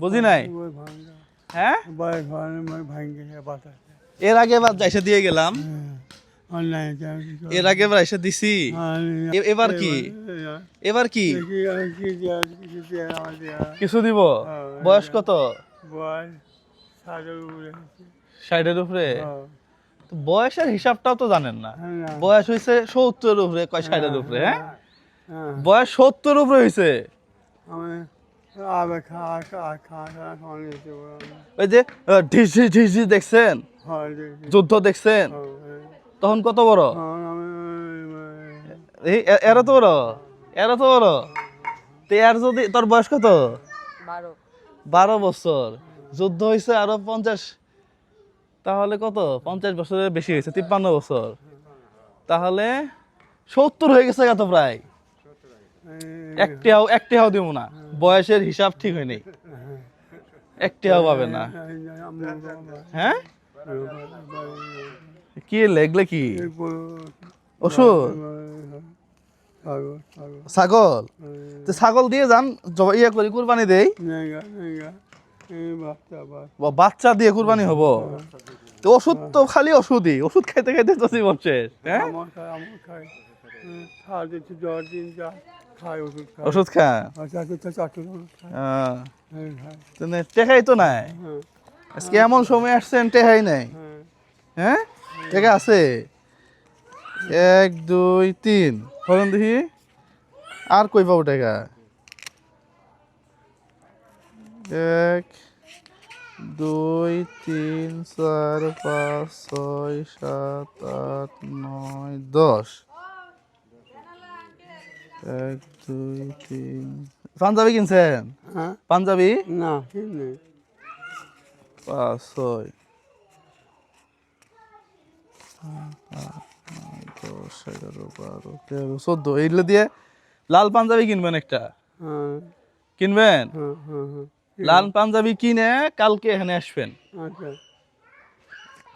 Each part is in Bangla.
বুঝি নাই? হ্যাঁ? এর আগে এবার এসে দিয়ে গেলাম। এর আগে এবার এসে দিছি। এবার কি? এবার কি? কিছু দিব? বয়স কত? ষাটের উপরে। হ্যাঁ। বয়সের হিসাবটাও তো জানেন না। বয়স হয়েছে সত্তরের উপরে কয় ষাটের উপরে হ্যাঁ? হ্যাঁ। বয়স সত্তর উপরে হয়েছে ওই যে ঢিসি ঢিসি দেখছেন? যুদ্ধ দেখছেন? তখন কত বড়? এই এরা তো বড়। এরা তো বড়। তো এর যদি তোর বয়স কত? বারো। বছর। যুদ্ধ হয়েছে আরও পঞ্চাশ। তাহলে কত? পঞ্চাশ বছরের বেশি হয়েছে তিপ্পান্ন বছর। তাহলে সত্তর হয়ে গেছে কত প্রায়। একটিহাও একটিহাও দিব না। বয়সের হিসাব ঠিক হয়নি। একটিহাও পাবে না। হ্যাঁ? কি লেগলে কি? ওষুধ? ছাগল? তো ছাগল দিয়ে যান ইয়ে করি, কুরবানি দেই। বাচ্চা দিয়ে কুরবানি হব। তো ওষুধ তো খালি ওষুধই, ওষুধ খাইতে খাইতে তো জীবন শেষ হ্যাঁ? ওষুধ তো টেকাই তো নাই? আজকে এমন সময় আসছেন টেকাই নাই? হ্যাঁ? টেকা আছে? এক দুই তিন। দেখি। আর কই পাবো টেকা? এক দুই তিন চার পাঁচ ছয় সাত আট নয় দশ। এক দুই তিন। পাঞ্জাবি কিনছেন? হ্যাঁ। পাঞ্জাবি? না পাঁচ ছয়। দশ এগারো বারো তেরো চোদ্দ। এইগুলো দিয়ে লাল পাঞ্জাবি কিনবেন একটা? হ্যাঁ। কিনবেন? হ্যাঁ। লাল পাঞ্জাবি কিনে কালকে এখানে আসবেন। আচ্ছা।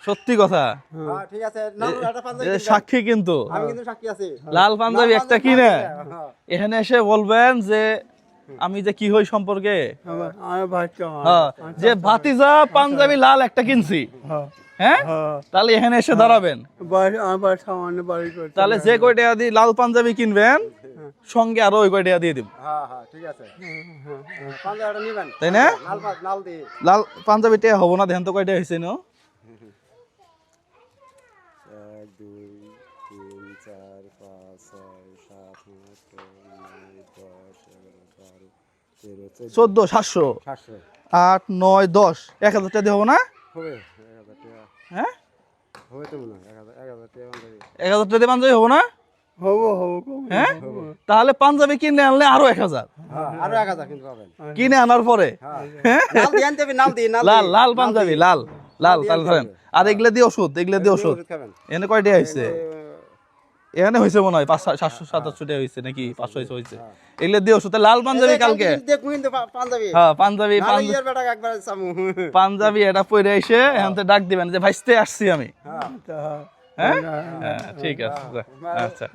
সত্যি কথা। হ্যাঁ ঠিক আছে। সাক্ষী কিন্তু। আমি কিন্তু সাক্ষী আছি। লাল পাঞ্জাবি একটা কিনে। হ্যাঁ। এখানে এসে বলবেন যে আমি যে কি হই সম্পর্কে? হ্যাঁ, যে ভাতিজা পাঞ্জাবি লাল একটা কিনছি। হ্যাঁ। হ্যাঁ? হ্যাঁ। তাহলে এখানে এসে দাঁড়াবেন। তাহলে যে কয় টাকা দিয়ে লাল পাঞ্জাবি কিনবেন সঙ্গে আরও ওই কয় টাকা দিয়ে দিব। হ্যাঁ হ্যাঁ ঠিক আছে। পাঞ্জাবিটা তাই না? লাল পাঞ্জাবি টাকা হব না ধ্যান তো কয়টা হয়েছে নো এক দুই তিন চার পাঁচ ছয় সাত আট নয় দশ এগারো বারো তেরো চোদ্দ সাতশো? আট নয় দশ। এক হাজার টাকা দিয়ে হব না? হবে এক হাজার টাকা। হ্যাঁ? হয় এক হাজার পাঞ্জাবি টাকা হব না? হব হব কম হ্যাঁ? তাহলে পাঞ্জাবি কিনে আনলে আরও এক হাজার। হ্যাঁ কিনে আনার পরে? হ্যাঁ। লাল লাল পাঞ্জাবি লাল লাল তাহলে ধরেন। আর এগুলো দিয়ে ওষুধ এগুলো দিয়ে ওষুধ। খাবেন। এখানে হয়েছে? এখানে হয়েছে মনে হয় পাঁচ সাতশো সাতাশশো টাকা হয়েছে নাকি? পাঁচশো হয়েছে হয়েছে। এগুলো দিয়ে ওষুধ। লাল পাঞ্জাবি কালকে? পাঞ্জাবি। হ্যাঁ পাঞ্জাবি এটা পরে এসে এখান থেকে ডাক দিবেন যে ভাইস্তে আসছি আমি। হ্যাঁ। হ্যাঁ? হ্যাঁ ঠিক আছে আচ্ছা।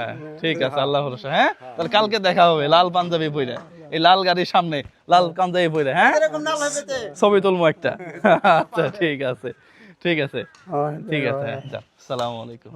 হ্যাঁ ঠিক আছে আল্লাহ ভরসা হ্যাঁ? তাহলে কালকে দেখা হবে লাল পাঞ্জাবি পরে। এই লাল গাড়ির সামনে লাল পাঞ্জাবি পরে হ্যাঁ? ছবি তুলবো একটা। আচ্ছা ঠিক আছে ঠিক আছে। হ্যাঁ ঠিক আছে হ্যাঁ। আসসালামু আলাইকুম।